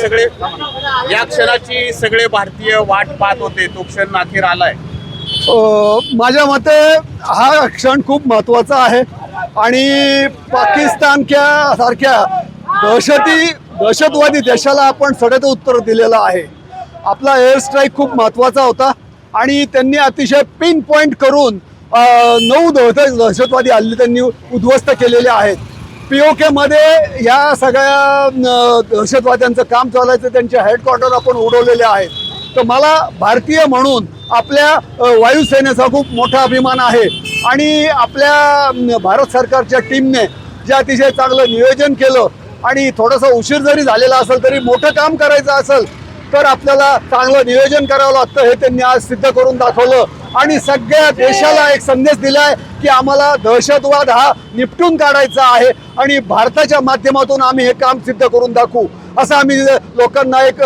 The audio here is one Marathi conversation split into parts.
सगळे या क्षणाची सगळे भारतीय वाट पाहत होते. तो क्षण अखेर आलाय. माझ्या मते हा क्षण खूप महत्त्वाचा आहे. आणि पाकिस्तानच्या सारख्या दहशती दहशतवादी देशाला आपण सडेचं उत्तर दिलेलं आहे. आपला एअर स्ट्राईक खूप महत्त्वाचा होता. आणि त्यांनी अतिशय पिन पॉईंट करून नऊ दहशतवादी हल्ले त्यांनी उद्ध्वस्त केलेले आहेत. पी ओ केमध्ये या सगळ्या दहशतवाद्यांचं काम चालायचं त्यांचे हेडक्वार्टर आपण उडवलेले आहेत. तर मला भारतीय म्हणून आपल्या वायुसेनेचा खूप मोठा अभिमान आहे. आणि आपल्या भारत सरकारच्या टीमने जे अतिशय चांगलं नियोजन केलं आणि थोडासा उशीर जरी झालेला असेल तरी मोठं काम करायचं असेल तर आपल्याला चांगलं नियोजन करावं लागतं हे त्यांनी आज सिद्ध करून दाखवलं. आणि सगळ्या देशाला एक संदेश दिलाय की आम्हाला दहशतवाद हा निपटून काढायचा आहे आणि भारताच्या माध्यमातून आम्ही हे काम सिद्ध करून दाखवू. असं आम्ही लोकांना एक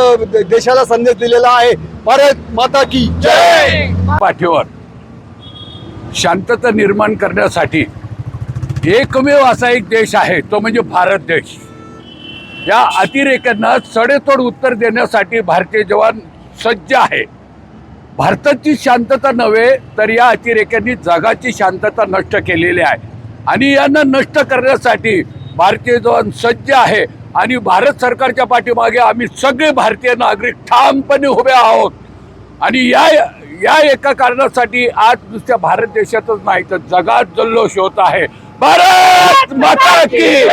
देशाला संदेश दिलेला आहे. भारत माता की जय! पाठीवर. शांतता निर्माण करण्यासाठी एकमेव असा एक देश आहे तो म्हणजे भारत देश. या अतिरेक्यांना सडेतोड उत्तर देण्यासाठी भारतीय जवान सज्ज आहे. भारताची शांतता नव्हे तर या अतिरेक्यांनी जगाची शांतता नष्ट केलेली आहे. आणि यांना नष्ट करण्यासाठी भारतीय जवान सज्ज आहे. आणि भारत सरकारच्या पाठीमागे आम्ही सगळे भारतीय नागरिक ठामपणे उभे आहोत. आणि या या एका कारणासाठी आज नुसत्या भारत देशातच नाही तर जगात जल्लोष होत आहे. भारत माता की!